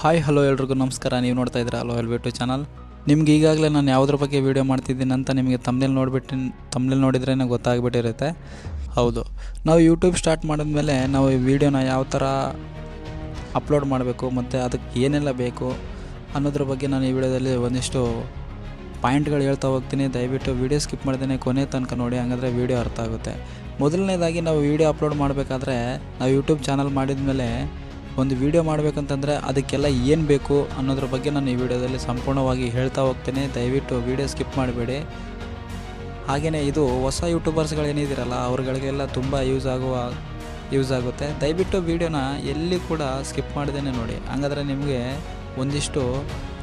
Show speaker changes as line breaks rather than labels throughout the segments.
Hi hello ಎಲ್ರಿಗೂ ನಮಸ್ಕಾರ. ನೀವು ನೋಡ್ತಾ ಇದ್ದೀರಾ ಹಲೋ ಎಲ್ಬಿಟ್ಟು ಚಾನಲ್ ನಿಮ್ಗೆ ಈಗಾಗಲೇ ನಾನು ಯಾವುದ್ರ ಬಗ್ಗೆ ವೀಡಿಯೋ ಮಾಡ್ತಿದ್ದೀನಿ ಅಂತ ನಿಮಗೆ ತಮ್ಮನೇಲಿ ನೋಡಿಬಿಟ್ಟು ತಮ್ಮನೇಲಿ ನೋಡಿದ್ರೇ ಗೊತ್ತಾಗ್ಬಿಟ್ಟಿರುತ್ತೆ. ಹೌದು. ನಾವು ಯೂಟ್ಯೂಬ್ ಸ್ಟಾರ್ಟ್ ಮಾಡಿದ್ಮೇಲೆ ನಾವು ಈ ವಿಡಿಯೋನ ಯಾವ ಥರ ಅಪ್ಲೋಡ್ ಮಾಡಬೇಕು, ಮತ್ತು ಅದಕ್ಕೆ ಏನೆಲ್ಲ ಬೇಕು ಅನ್ನೋದ್ರ ಬಗ್ಗೆ ನಾನು ಈ ವಿಡಿಯೋದಲ್ಲಿ ಒಂದಿಷ್ಟು ಪಾಯಿಂಟ್ಗಳು ಹೇಳ್ತಾ ಹೋಗ್ತೀನಿ. ದಯವಿಟ್ಟು ವೀಡಿಯೋ ಸ್ಕಿಪ್ ಮಾಡ್ದೇನೆ ಕೊನೆ ತನಕ ನೋಡಿ, ಹಂಗಾದ್ರೆ ವೀಡಿಯೋ ಅರ್ಥ ಆಗುತ್ತೆ. ಮೊದಲನೇದಾಗಿ ನಾವು ವೀಡಿಯೋ ಅಪ್ಲೋಡ್ ಮಾಡಬೇಕಾದ್ರೆ ನಾವು ಯೂಟ್ಯೂಬ್ ಚಾನಲ್ ಮಾಡಿದ ಮೇಲೆ ಒಂದು ವಿಡಿಯೋ ಮಾಡಬೇಕಂತಂದರೆ ಅದಕ್ಕೆಲ್ಲ ಏನು ಬೇಕು ಅನ್ನೋದ್ರ ಬಗ್ಗೆ ನಾನು ಈ ವಿಡಿಯೋದಲ್ಲಿ ಸಂಪೂರ್ಣವಾಗಿ ಹೇಳ್ತಾ ಹೋಗ್ತೇನೆ. ದಯವಿಟ್ಟು ವೀಡಿಯೋ ಸ್ಕಿಪ್ ಮಾಡಬೇಡಿ. ಹಾಗೆಯೇ ಇದು ಹೊಸ ಯೂಟ್ಯೂಬರ್ಸ್ಗಳೇನಿದ್ದೀರಲ್ಲ ಅವ್ರಗಳಿಗೆಲ್ಲ ತುಂಬ ಯೂಸ್ ಆಗುವ ಯೂಸ್ ಆಗುತ್ತೆ. ದಯವಿಟ್ಟು ವೀಡಿಯೋನ ಎಲ್ಲಿ ಕೂಡ ಸ್ಕಿಪ್ ಮಾಡ್ದೇನೆ ನೋಡಿ. ಹಂಗಾದ್ರೆ ನಿಮಗೆ ಒಂದಿಷ್ಟು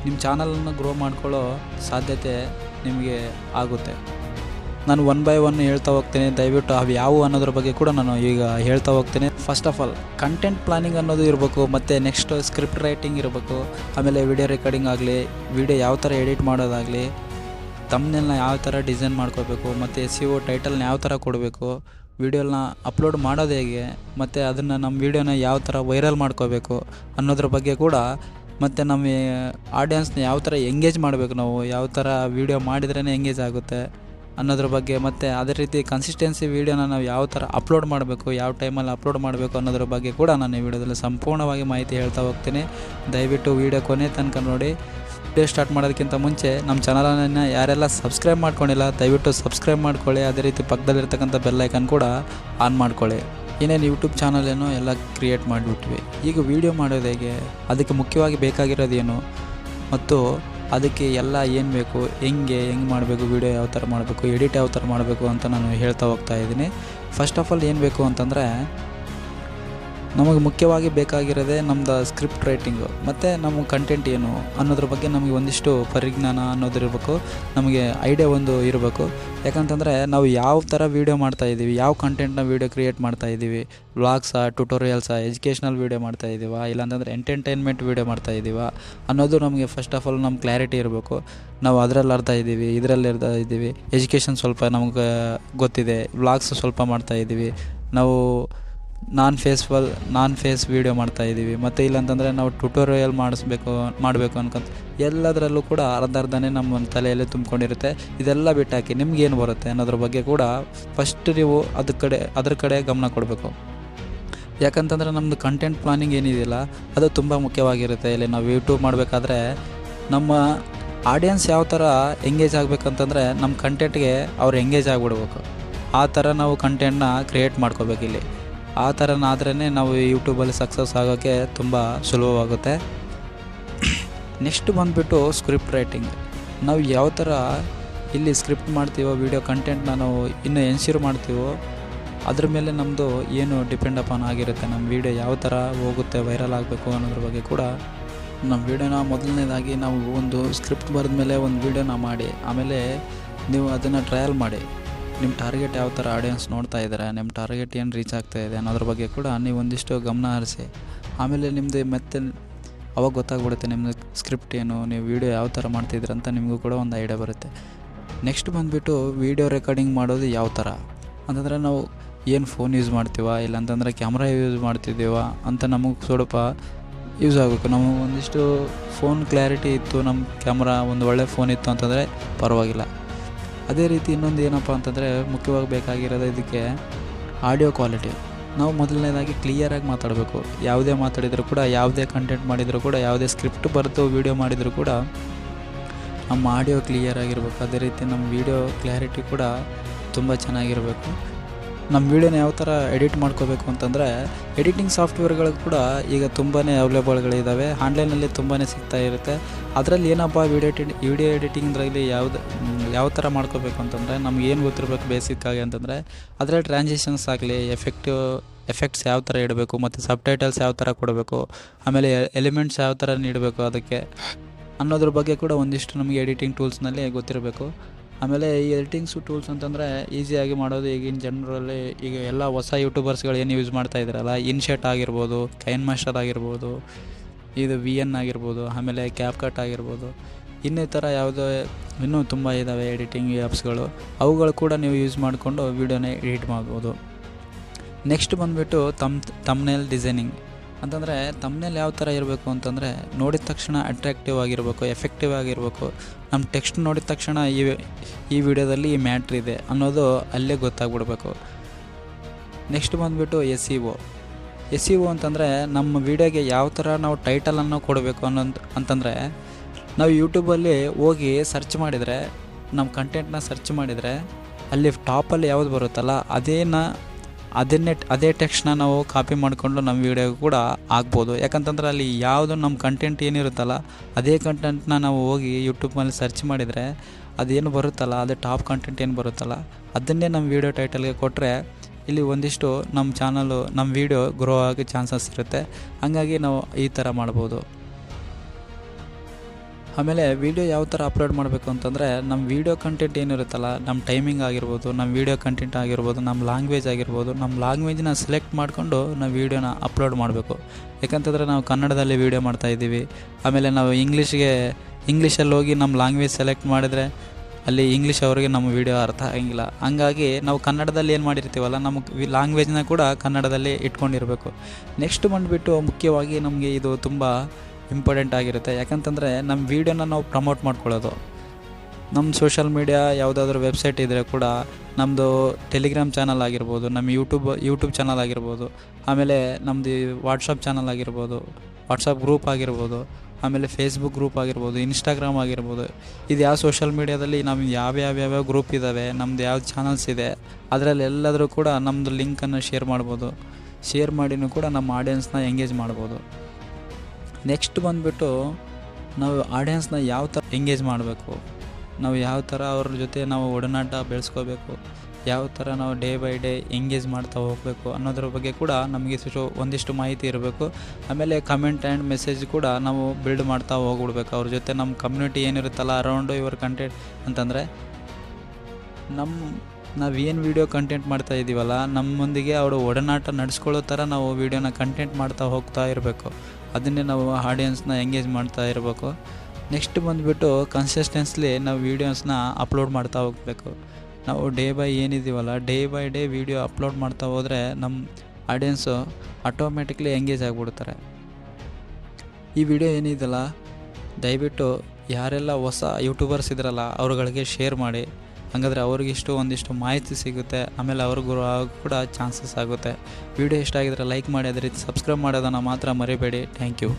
ನಿಮ್ಮ ಚಾನಲನ್ನು ಗ್ರೋ ಮಾಡ್ಕೊಳ್ಳೋ ಸಾಧ್ಯತೆ ನಿಮಗೆ ಆಗುತ್ತೆ. ನಾನು ಒನ್ ಬೈ ಒನ್ ಹೇಳ್ತಾ ಹೋಗ್ತೇನೆ. ದಯವಿಟ್ಟು ಅವು ಯಾವುವು ಅನ್ನೋದ್ರ ಬಗ್ಗೆ ಕೂಡ ನಾನು ಈಗ ಹೇಳ್ತಾ ಹೋಗ್ತೇನೆ. First of all content planning ಅನ್ನೋದು ಇರಬೇಕು, ಮತ್ತು ನೆಕ್ಸ್ಟ್ ಸ್ಕ್ರಿಪ್ಟ್ ರೈಟಿಂಗ್ ಇರಬೇಕು, ಆಮೇಲೆ ವಿಡಿಯೋ ರೆಕಾರ್ಡಿಂಗ್ ಆಗಲಿ ವಿಡಿಯೋ ಯಾವ ಥರ ಎಡಿಟ್ ಮಾಡೋದಾಗಲಿ ತಮ್ಮನೆಲ್ಲ ಯಾವ ಥರ ಡಿಸೈನ್ ಮಾಡ್ಕೋಬೇಕು ಮತ್ತು ಎಸ್ ಸಿ ಒ ಟೈಟಲ್ನ ಯಾವ ಥರ ಕೊಡಬೇಕು ವೀಡಿಯೋನ ಅಪ್ಲೋಡ್ ಮಾಡೋದು ಹೇಗೆ, ಮತ್ತು ಅದನ್ನು ನಮ್ಮ ವೀಡಿಯೋನ ಯಾವ ಥರ ವೈರಲ್ ಮಾಡ್ಕೋಬೇಕು ಅನ್ನೋದ್ರ ಬಗ್ಗೆ ಕೂಡ, ಮತ್ತು ನಮ್ಮ ಆಡಿಯನ್ಸ್ನ ಯಾವ ಥರ ಎಂಗೇಜ್ ಮಾಡಬೇಕು ನಾವು, ಯಾವ ಥರ ವೀಡಿಯೋ ಮಾಡಿದ್ರೇ ಎಂಗೇಜ್ ಆಗುತ್ತೆ. ಅನ್ನೋದ್ರ ಬಗ್ಗೆ ಮತ್ತು ಅದೇ ರೀತಿ ಕನ್ಸಿಸ್ಟೆನ್ಸಿ ವೀಡಿಯೋನ ನಾವು ಯಾವ ಥರ ಅಪ್ಲೋಡ್ ಮಾಡಬೇಕು, ಯಾವ ಟೈಮಲ್ಲಿ ಅಪ್ಲೋಡ್ ಮಾಡಬೇಕು ಅನ್ನೋದ್ರ ಬಗ್ಗೆ ಕೂಡ ನಾನು ಈ ವಿಡಿಯೋದಲ್ಲಿ ಸಂಪೂರ್ಣವಾಗಿ ಮಾಹಿತಿ ಹೇಳ್ತಾ ಹೋಗ್ತೀನಿ. ದಯವಿಟ್ಟು ವೀಡಿಯೋ ಕೊನೆ ತನಕ ನೋಡಿ. ವಿಡಿಯೋ ಸ್ಟಾರ್ಟ್ ಮಾಡೋದಕ್ಕಿಂತ ಮುಂಚೆ ನಮ್ಮ ಚಾನಲನ್ನು ಯಾರೆಲ್ಲ ಸಬ್ಸ್ಕ್ರೈಬ್ ಮಾಡ್ಕೊಂಡಿಲ್ಲ, ದಯವಿಟ್ಟು ಸಬ್ಸ್ಕ್ರೈಬ್ ಮಾಡ್ಕೊಳ್ಳಿ. ಅದೇ ರೀತಿ ಪಕ್ಕದಲ್ಲಿರ್ತಕ್ಕಂಥ ಬೆಲ್ಲೈಕನ್ ಕೂಡ ಆನ್ ಮಾಡ್ಕೊಳ್ಳಿ. ಏನೇನು ಯೂಟ್ಯೂಬ್ ಚಾನಲ್ ಏನೋ ಎಲ್ಲ ಕ್ರಿಯೇಟ್ ಮಾಡಿಬಿಟ್ವಿ. ಈಗ ವೀಡಿಯೋ ಮಾಡೋದು ಹೇಗೆ? ಅದಕ್ಕೆ ಮುಖ್ಯವಾಗಿ ಬೇಕಾಗಿರೋದೇನು ಮತ್ತು ಅದಕ್ಕೆ ಎಲ್ಲ ಏನು ಬೇಕು, ಹೆಂಗೆ ಹೆಂಗೆ ಮಾಡಬೇಕು ವೀಡಿಯೋ ಯಾವ ಥರ ಮಾಡಬೇಕು ಎಡಿಟ್ ಯಾವ ಥರ ಮಾಡಬೇಕು ಅಂತ ನಾನು ಹೇಳ್ತಾ ಹೋಗ್ತಾ ಇದ್ದೀನಿ. ಫಸ್ಟ್ ಆಫ್ ಆಲ್ ಏನು ಬೇಕು ಅಂತಂದರೆ ನಮಗೆ ಮುಖ್ಯವಾಗಿ ಬೇಕಾಗಿರೋದೇ ನಮ್ಮದು ಸ್ಕ್ರಿಪ್ಟ್ ರೈಟಿಂಗು ಮತ್ತು ನಮ್ಮ ಕಂಟೆಂಟ್ ಏನು ಅನ್ನೋದ್ರ ಬಗ್ಗೆ ನಮಗೆ ಒಂದಿಷ್ಟು ಪರಿಜ್ಞಾನ ಅನ್ನೋದಿರಬೇಕು ನಮಗೆ ಐಡಿಯಾ ಒಂದು ಇರಬೇಕು. ಯಾಕಂತಂದರೆ ನಾವು ಯಾವ ಥರ ವೀಡಿಯೋ ಮಾಡ್ತಾ ಇದ್ದೀವಿ ಯಾವ ಕಂಟೆಂಟ್ನ ವೀಡಿಯೋ ಕ್ರಿಯೇಟ್ ಮಾಡ್ತಾ ಇದ್ದೀವಿ ವ್ಲಾಗ್ಸಾ ಟ್ಯುಟೋರಿಯಲ್ಸಾ ಎಜುಕೇಷನಲ್ ವೀಡಿಯೋ ಮಾಡ್ತಾ ಇದ್ದೀವಾ ಇಲ್ಲಾಂತಂದರೆ ಎಂಟರ್ಟೈನ್ಮೆಂಟ್ ವೀಡಿಯೋ ಮಾಡ್ತಾ ಇದ್ದೀವಾ ಅನ್ನೋದು ನಮಗೆ ಫಸ್ಟ್ ಆಫ್ ಆಲ್ ನಮ್ಮ ಕ್ಲಾರಿಟಿ ಇರಬೇಕು. ನಾವು ಅದರಲ್ಲಿ ಅರ್ಧ ಇದ್ದೀವಿ ಇದರಲ್ಲಿ ಅರ್ಧ ಇದ್ದೀವಿ ಎಜುಕೇಷನ್ ಸ್ವಲ್ಪ ನಮಗೆ ಗೊತ್ತಿದೆ ವ್ಲಾಗ್ಸ್ ಸ್ವಲ್ಪ ಮಾಡ್ತಾ ಇದ್ದೀವಿ ನಾವು ನಾನ್ ಫೇಸ್ಫಲ್ ನಾನ್ ಫೇಸ್ ವೀಡಿಯೋ ಮಾಡ್ತಾ ಇದ್ದೀವಿ ಮತ್ತು ಇಲ್ಲಾಂತಂದರೆ ನಾವು ಟ್ಯುಟೋರಿಯಲ್ ಮಾಡಿಸ್ಬೇಕು, ಮಾಡಬೇಕು ಅನ್ಕೊಂತ ಎಲ್ಲದರಲ್ಲೂ ಕೂಡ ಅರ್ಧ ಅರ್ಧನೇ ನಮ್ಮ ತಲೆಯಲ್ಲಿ ತುಂಬಿಕೊಂಡಿರುತ್ತೆ. ಇದೆಲ್ಲ ಬಿಟ್ಟಾಕಿ ಏನು ಬರುತ್ತೆ ಅನ್ನೋದ್ರ ಬಗ್ಗೆ ಕೂಡ ಫಸ್ಟ್ ನೀವು ಅದ್ರ ಕಡೆ ಅದ್ರ ಕಡೆ ಗಮನ ಕೊಡಬೇಕು. ಯಾಕಂತಂದರೆ ನಮ್ಮದು ಕಂಟೆಂಟ್ ಪ್ಲಾನಿಂಗ್ ಏನಿದೆಯಲ್ಲ ಅದು ತುಂಬ ಮುಖ್ಯವಾಗಿರುತ್ತೆ. ಇಲ್ಲಿ ನಾವು ಯೂಟ್ಯೂಬ್ ಮಾಡಬೇಕಾದ್ರೆ ನಮ್ಮ ಆಡಿಯನ್ಸ್ ಯಾವ ಥರ ಎಂಗೇಜ್ ಆಗಬೇಕಂತಂದರೆ ನಮ್ಮ ಕಂಟೆಂಟ್ಗೆ ಅವ್ರು ಎಂಗೇಜ್ ಆಗಿಬಿಡ್ಬೇಕು. ಆ ಥರ ನಾವು ಕಂಟೆಂಟ್ನ ಕ್ರಿಯೇಟ್ ಮಾಡ್ಕೋಬೇಕು ಇಲ್ಲಿ ಆ ಥರನಾದ್ರೇ ನಾವು ಯೂಟ್ಯೂಬಲ್ಲಿ ಸಕ್ಸಸ್ ಆಗೋಕ್ಕೆ ತುಂಬ ಸುಲಭವಾಗುತ್ತೆ. ನೆಕ್ಸ್ಟ್ ಬಂದುಬಿಟ್ಟು ಸ್ಕ್ರಿಪ್ಟ್ ರೈಟಿಂಗ್ ನಾವು ಯಾವ ಥರ ಇಲ್ಲಿ ಸ್ಕ್ರಿಪ್ಟ್ ಮಾಡ್ತೀವೋ ವೀಡಿಯೋ ಕಂಟೆಂಟ್ನ ನಾವು ಇನ್ನೂ ಎನ್ಶೂರ್ ಮಾಡ್ತೀವೋ, ಅದ್ರ ಮೇಲೆ ನಮ್ಮದು ಏನು ಡಿಪೆಂಡ್ ಅಪಾನ್ ಆಗಿರುತ್ತೆ ನಮ್ಮ ವೀಡಿಯೋ ಯಾವ ಥರ ಹೋಗುತ್ತೆ ವೈರಲ್ ಆಗಬೇಕು ಅನ್ನೋದ್ರ ಬಗ್ಗೆ ಕೂಡ ನಮ್ಮ ವೀಡಿಯೋನ ಮೊದಲನೇದಾಗಿ ನಾವು ಒಂದು ಸ್ಕ್ರಿಪ್ಟ್ ಬರೆದ ಮೇಲೆ ಒಂದು ವೀಡಿಯೋನ ಮಾಡಿ, ಆಮೇಲೆ ನೀವು ಅದನ್ನು ಟ್ರಯಲ್ ಮಾಡಿ. ನಿಮ್ಮ ಟಾರ್ಗೆಟ್ ಯಾವ ಥರ ಆಡಿಯನ್ಸ್ ನೋಡ್ತಾ ಇದ್ದಾರೆ, ನಿಮ್ಮ ಟಾರ್ಗೆಟ್ ಏನು ರೀಚ್ ಆಗ್ತಾ ಇದೆ ಅನ್ನೋದ್ರ ಬಗ್ಗೆ ಕೂಡ ನೀವು ಒಂದಿಷ್ಟು ಗಮನ ಹರಿಸಿ. ಆಮೇಲೆ ನಿಮ್ಮದು ಮತ್ತೆ ಅವಾಗ ಗೊತ್ತಾಗ್ಬಿಡುತ್ತೆ ನಿಮ್ಮದು ಸ್ಕ್ರಿಪ್ಟ್ ಏನು, ನೀವು ವೀಡಿಯೋ ಯಾವ ಥರ ಮಾಡ್ತಿದ್ದೀರ ಅಂತ ನಿಮಗೂ ಕೂಡ ಒಂದು ಐಡಿಯಾ ಬರುತ್ತೆ. ನೆಕ್ಸ್ಟ್ ಬಂದುಬಿಟ್ಟು ವೀಡಿಯೋ ರೆಕಾರ್ಡಿಂಗ್ ಮಾಡೋದು ಯಾವ ಥರ ಅಂತಂದರೆ ನಾವು ಏನು ಫೋನ್ ಯೂಸ್ ಮಾಡ್ತೀವ, ಇಲ್ಲಾಂತಂದರೆ ಕ್ಯಾಮ್ರಾ ಯೂಸ್ ಮಾಡ್ತಿದ್ದೀವ ಅಂತ ನಮಗೆ ಸ್ವಲ್ಪ ಯೂಸ್ ಆಗಬೇಕು. ನಮಗೆ ಒಂದಿಷ್ಟು ಫೋನ್ ಕ್ಲಾರಿಟಿ ಇತ್ತು ನಮ್ಮ ಕ್ಯಾಮ್ರಾ ಒಂದು ಒಳ್ಳೆ ಫೋನ್ ಇತ್ತು ಅಂತಂದರೆ ಪರವಾಗಿಲ್ಲ. ಅದೇ ರೀತಿ ಇನ್ನೊಂದು ಏನಪ್ಪ ಅಂತಂದರೆ ಮುಖ್ಯವಾಗಿ ಬೇಕಾಗಿರೋದು ಇದಕ್ಕೆ ಆಡಿಯೋ ಕ್ವಾಲಿಟಿ ನಾವು ಮೊದಲನೇದಾಗಿ ಕ್ಲಿಯರಾಗಿ ಮಾತಾಡಬೇಕು. ಯಾವುದೇ ಮಾತಾಡಿದರೂ ಕೂಡ, ಯಾವುದೇ ಕಂಟೆಂಟ್ ಮಾಡಿದರೂ ಕೂಡ, ಯಾವುದೇ ಸ್ಕ್ರಿಪ್ಟ್ ಬರೆದು ವೀಡಿಯೋ ಮಾಡಿದರೂ ಕೂಡ ನಮ್ಮ ಆಡಿಯೋ ಕ್ಲಿಯರ್ ಆಗಿರಬೇಕು. ಅದೇ ರೀತಿ ನಮ್ಮ ವೀಡಿಯೋ ಕ್ಲಾರಿಟಿ ಕೂಡ ತುಂಬ ಚೆನ್ನಾಗಿರಬೇಕು. ನಮ್ಮ ವೀಡಿಯೋನ ಯಾವ ಥರ ಎಡಿಟ್ ಮಾಡ್ಕೋಬೇಕು ಅಂತಂದರೆ ಎಡಿಟಿಂಗ್ ಸಾಫ್ಟ್ವೇರ್ಗಳು ಕೂಡ ಈಗ ತುಂಬಾ ಅವೈಲೇಬಲ್ಗಳಿದ್ದಾವೆ ಆನ್ಲೈನಲ್ಲಿ ತುಂಬಾ ಸಿಗ್ತಾ ಇರುತ್ತೆ. ಅದರಲ್ಲಿ ಏನಪ್ಪ ವೀಡಿಯೋ ಎಡಿಟ್, ವೀಡಿಯೋ ಎಡಿಟಿಂಗ್ದ್ರಲ್ಲಿ ಯಾವ್ದು, ಯಾವ ಥರ ಮಾಡ್ಕೋಬೇಕು ಅಂತಂದರೆ ನಮ್ಗೆ ಏನು ಗೊತ್ತಿರಬೇಕು ಬೇಸಿಕ್ಕಾಗಿ ಅಂತಂದರೆ ಅದರಲ್ಲಿ ಟ್ರಾನ್ಸಾಕ್ಷನ್ಸ್ ಆಗಲಿ ಎಫೆಕ್ಟಿವ್ ಎಫೆಕ್ಟ್ಸ್ ಯಾವ ಥರ ಇಡಬೇಕು, ಮತ್ತು ಸಬ್ ಟೈಟಲ್ಸ್ ಯಾವ ಥರ ಕೊಡಬೇಕು, ಆಮೇಲೆ ಎಲಿಮೆಂಟ್ಸ್ ಯಾವ ಥರ ನೀಡಬೇಕು ಅದಕ್ಕೆ ಅನ್ನೋದ್ರ ಬಗ್ಗೆ ಕೂಡ ಒಂದಿಷ್ಟು ನಮಗೆ ಎಡಿಟಿಂಗ್ ಟೂಲ್ಸ್ನಲ್ಲಿ ಗೊತ್ತಿರಬೇಕು. ಆಮೇಲೆ ಈ ಎಡಿಟಿಂಗ್ಸು ಟೂಲ್ಸ್ ಅಂತಂದರೆ ಈಸಿಯಾಗಿ ಮಾಡೋದು ಈಗಿನ ಜನರಲ್ಲಿ ಈಗ ಎಲ್ಲ ಹೊಸ ಯೂಟ್ಯೂಬರ್ಸ್ಗಳು ಏನು ಯೂಸ್ ಮಾಡ್ತಾ ಇದ್ದಾರಲ್ಲ ಇನ್ಶರ್ಟ್ ಆಗಿರ್ಬೋದು ಕೈನ್ ಮಾಸ್ಟರ್ ಆಗಿರ್ಬೋದು, ಇದು ವಿ ಎನ್ ಆಗಿರ್ಬೋದು, ಆಮೇಲೆ ಕ್ಯಾಪ್ ಕಟ್ ಆಗಿರ್ಬೋದು ಇನ್ನಿತರ ಯಾವುದೋ ಇನ್ನೂ ತುಂಬ ಇದ್ದಾವೆ ಎಡಿಟಿಂಗ್ ಆ್ಯಪ್ಸ್ಗಳು ಅವುಗಳು ಕೂಡ ನೀವು ಯೂಸ್ ಮಾಡಿಕೊಂಡು ವೀಡಿಯೋನೇ ಎಡಿಟ್ ಮಾಡ್ಬೋದು. ನೆಕ್ಸ್ಟ್ ಬಂದುಬಿಟ್ಟು ತಮ್ ತಮ್ನೇಲ್ ಡಿಸೈನಿಂಗ್ ಅಂತಂದರೆ ತಮ್ಮನೇಲಿ ಯಾವ ಥರ ಇರಬೇಕು ಅಂತಂದರೆ ನೋಡಿದ ತಕ್ಷಣ ಅಟ್ರಾಕ್ಟಿವ್ ಆಗಿರಬೇಕು ಎಫೆಕ್ಟಿವ್ ಆಗಿರಬೇಕು. ನಮ್ಮ ಟೆಕ್ಸ್ಟ್ ನೋಡಿದ ತಕ್ಷಣ ಈ ಈ ವಿಡಿಯೋದಲ್ಲಿ ಈ ಮ್ಯಾಟ್ರ್ ಇದೆ ಅನ್ನೋದು ಅಲ್ಲೇ ಗೊತ್ತಾಗ್ಬಿಡ್ಬೇಕು. ನೆಕ್ಸ್ಟ್ ಬಂದುಬಿಟ್ಟು S E O S E O ಅಂತಂದರೆ ನಮ್ಮ ವಿಡಿಯೋಗೆ ಯಾವ ಥರ ನಾವು ಟೈಟಲನ್ನು ಕೊಡಬೇಕು ಅನ್ನೋದು, ಅಂತಂದರೆ ನಾವು ಯೂಟ್ಯೂಬಲ್ಲಿ ಹೋಗಿ ಸರ್ಚ್ ಮಾಡಿದರೆ ನಮ್ಮ ಕಂಟೆಂಟ್ನ ಸರ್ಚ್ ಮಾಡಿದರೆ ಅಲ್ಲಿ ಟಾಪಲ್ಲಿ ಯಾವುದು ಬರುತ್ತಲ್ಲ, ಅದೇನ ಅದನ್ನೇ ಅದೇ ಟೆಕ್ಸ್ಟ್ನ ನಾವು ಕಾಪಿ ಮಾಡಿಕೊಂಡು ನಮ್ಮ ವೀಡಿಯೋ ಕೂಡ ಆಗ್ಬೋದು. ಯಾಕಂತಂದ್ರೆ ಅಲ್ಲಿ ಯಾವುದು ನಮ್ಮ ಕಂಟೆಂಟ್ ಏನಿರುತ್ತಲ್ಲ, ಅದೇ ಕಂಟೆಂಟ್ನ ನಾವು ಹೋಗಿ ಯೂಟ್ಯೂಬ್ನಲ್ಲಿ ಸರ್ಚ್ ಮಾಡಿದರೆ ಅದೇನು ಬರುತ್ತಲ್ಲ, ಅದೇ ಟಾಪ್ ಕಂಟೆಂಟ್ ಏನು ಬರುತ್ತಲ್ಲ, ಅದನ್ನೇ ನಮ್ಮ ವೀಡಿಯೋ ಟೈಟಲ್ಗೆ ಕೊಟ್ಟರೆ ಇಲ್ಲಿ ಒಂದಿಷ್ಟು ನಮ್ಮ ಚಾನಲು ನಮ್ಮ ವೀಡಿಯೋ ಗ್ರೋ ಆಗಿ ಚಾನ್ಸಸ್ ಇರುತ್ತೆ. ಹಾಗಾಗಿ ನಾವು ಈ ಥರ ಮಾಡ್ಬೋದು. ಆಮೇಲೆ ವೀಡಿಯೋ ಯಾವ ಥರ ಅಪ್ಲೋಡ್ ಮಾಡಬೇಕು ಅಂತಂದರೆ ನಮ್ಮ ವೀಡಿಯೋ ಕಂಟೆಂಟ್ ಏನಿರುತ್ತಲ್ಲ ನಮ್ಮ ಟೈಮಿಂಗ್ ಆಗಿರ್ಬೋದು ನಮ್ಮ ವೀಡಿಯೋ ಕಂಟೆಂಟ್ ಆಗಿರ್ಬೋದು ನಮ್ಮ ಲ್ಯಾಂಗ್ವೇಜ್ ಆಗಿರ್ಬೋದು ನಮ್ಮ ಲ್ಯಾಂಗ್ವೇಜ್ನ ಸೆಲೆಕ್ಟ್ ಮಾಡಿಕೊಂಡು ನಾವು ವೀಡಿಯೋನ ಅಪ್ಲೋಡ್ ಮಾಡಬೇಕು. ಯಾಕಂತಂದರೆ ನಾವು ಕನ್ನಡದಲ್ಲಿ ವೀಡಿಯೋ ಮಾಡ್ತಾಯಿದ್ದೀವಿ ಆಮೇಲೆ ನಾವು ಇಂಗ್ಲೀಷ್ಗೆ ಇಂಗ್ಲೀಷಲ್ಲಿ ಹೋಗಿ ನಮ್ಮ ಲ್ಯಾಂಗ್ವೇಜ್ ಸೆಲೆಕ್ಟ್ ಮಾಡಿದರೆ, ಅಲ್ಲಿ ಇಂಗ್ಲೀಷ್ ಅವರಿಗೆ ನಮ್ಮ ವೀಡಿಯೋ ಅರ್ಥ ಆಗಂಗಿಲ್ಲ. ಹಂಗಾಗಿ ನಾವು ಕನ್ನಡದಲ್ಲಿ ಏನು ಮಾಡಿರ್ತೀವಲ್ಲ ನಮ್ಮ ಲ್ಯಾಂಗ್ವೇಜ್ನ ಕೂಡ ಕನ್ನಡದಲ್ಲಿ ಇಟ್ಕೊಂಡಿರಬೇಕು. ನೆಕ್ಸ್ಟ್ ಬಂದುಬಿಟ್ಟು ಮುಖ್ಯವಾಗಿ ನಮಗೆ ಇದು ತುಂಬ ಇಂಪಾರ್ಟೆಂಟ್ ಆಗಿರುತ್ತೆ. ಯಾಕಂತಂದರೆ ನಮ್ಮ ವೀಡಿಯೋನ ನಾವು ಪ್ರಮೋಟ್ ಮಾಡ್ಕೊಳ್ಳೋದು. ನಮ್ಮ ಸೋಷಲ್ ಮೀಡಿಯಾ ಯಾವುದಾದ್ರೂ ವೆಬ್ಸೈಟ್ ಇದ್ದರೆ ಕೂಡ ನಮ್ಮದು ಟೆಲಿಗ್ರಾಮ್ ಚಾನಲ್ ಆಗಿರ್ಬೋದು ನಮ್ಮ ಯೂಟ್ಯೂಬ್ ಯೂಟ್ಯೂಬ್ ಚಾನಲ್ ಆಗಿರ್ಬೋದು, ಆಮೇಲೆ ನಮ್ಮದು ವಾಟ್ಸಪ್ ಚಾನಲ್ ಆಗಿರ್ಬೋದು ವಾಟ್ಸಪ್ ಗ್ರೂಪ್ ಆಗಿರ್ಬೋದು, ಆಮೇಲೆ ಫೇಸ್ಬುಕ್ ಗ್ರೂಪ್ ಆಗಿರ್ಬೋದು ಇನ್ಸ್ಟಾಗ್ರಾಮ್ ಆಗಿರ್ಬೋದು. ಇದು ಯಾವ ಸೋಷಲ್ ಮೀಡ್ಯಾದಲ್ಲಿ ನಮ್ಮ ಯಾವ ಯಾವ ಯಾವ್ಯಾವ ಗ್ರೂಪ್ ಇದ್ದಾವೆ ನಮ್ದು ಯಾವ ಚಾನಲ್ಸ್ ಇದೆ, ಅದರಲ್ಲಿ ಎಲ್ಲಾದರೂ ಕೂಡ ನಮ್ಮದು ಲಿಂಕನ್ನು ಶೇರ್ ಮಾಡ್ಬೋದು. ಶೇರ್ ಮಾಡಿನೂ ಕೂಡ ನಮ್ಮ ಆಡಿಯನ್ಸ್ನ ಎಂಗೇಜ್ ಮಾಡ್ಬೋದು. ನೆಕ್ಸ್ಟ್ ಬಂದುಬಿಟ್ಟು ನಾವು ಆಡಿಯನ್ಸ್ನ ಯಾವ ಥರ ಎಂಗೇಜ್ ಮಾಡಬೇಕು? ನಾವು ಯಾವ ಥರ ಅವ್ರ ಜೊತೆ ನಾವು ಒಡನಾಟ ಬೆಳೆಸ್ಕೋಬೇಕು? ಯಾವ ಥರ ನಾವು ಡೇ ಬೈ ಡೇ ಎಂಗೇಜ್ ಮಾಡ್ತಾ ಹೋಗಬೇಕು ಅನ್ನೋದ್ರ ಬಗ್ಗೆ ಕೂಡ ನಮಗೆ ಸ್ವಲ್ಪ ಒಂದಿಷ್ಟು ಮಾಹಿತಿ ಇರಬೇಕು. ಆಮೇಲೆ ಕಮೆಂಟ್ ಆ್ಯಂಡ್ ಮೆಸೇಜ್ ಕೂಡ ನಾವು ಬಿಲ್ಡ್ ಮಾಡ್ತಾ ಹೋಗ್ಬಿಡ್ಬೇಕು. ಅವ್ರ ಜೊತೆ ನಮ್ಮ ಕಮ್ಯುನಿಟಿ ಏನಿರುತ್ತಲ್ಲ ಅರೌಂಡು ಇವರ್ ಕಂಟೆಂಟ್ ಅಂತಂದರೆ ನಮ್ಮ ನಾವು ಏನು ವೀಡಿಯೋ ಕಂಟೆಂಟ್ ಮಾಡ್ತಾ ಇದ್ದೀವಲ್ಲ ನಮ್ಮೊಂದಿಗೆ ಅವರು ಒಡನಾಟ ನಡೆಸ್ಕೊಳ್ಳೋ ಥರ ನಾವು ವೀಡಿಯೋನ ಕಂಟೆಂಟ್ ಮಾಡ್ತಾ ಹೋಗ್ತಾ ಇರಬೇಕು. ಅದನ್ನೇ ನಾವು ಆಡಿಯನ್ಸ್ನ ಎಂಗೇಜ್ ಮಾಡ್ತಾ ಇರಬೇಕು. ನೆಕ್ಸ್ಟ್ ಬಂದುಬಿಟ್ಟು ಕನ್ಸಿಸ್ಟೆನ್ಸ್ಲಿ ನಾವು ವೀಡಿಯೋಸ್ನ ಅಪ್ಲೋಡ್ ಮಾಡ್ತಾ ಹೋಗಬೇಕು. ನಾವು day by ಏನಿದ್ದೀವಲ್ಲ day by day video upload ಮಾಡ್ತಾ ಹೋದರೆ ನಮ್ಮ ಆಡಿಯನ್ಸು ಆಟೋಮೆಟಿಕ್ಲಿ ಎಂಗೇಜ್ ಆಗಿಬಿಡ್ತಾರೆ. ಈ ವಿಡಿಯೋ ಏನಿದೆಯಲ್ಲ, ದಯವಿಟ್ಟು ಯಾರೆಲ್ಲ ಹೊಸ ಯೂಟ್ಯೂಬರ್ಸ್ ಇದ್ರಲ್ಲ, ಅವ್ರುಗಳಿಗೆ ಶೇರ್ ಮಾಡಿ. ಹಾಗಾದರೆ ಅವ್ರಿಗಿಷ್ಟು ಒಂದಿಷ್ಟು ಮಾಹಿತಿ ಸಿಗುತ್ತೆ, ಆಮೇಲೆ ಅವ್ರಿಗೂ ಕೂಡ ಚಾನ್ಸಸ್ ಆಗುತ್ತೆ. ವಿಡಿಯೋ ಇಷ್ಟ ಆಗಿದ್ರೆ ಲೈಕ್ ಮಾಡಿ, ಅದೇ ರೀತಿ ಸಬ್ಸ್ಕ್ರೈಬ್ ಮಾಡೋದನ್ನು ಮಾತ್ರ ಮರಿಬೇಡಿ. Thank you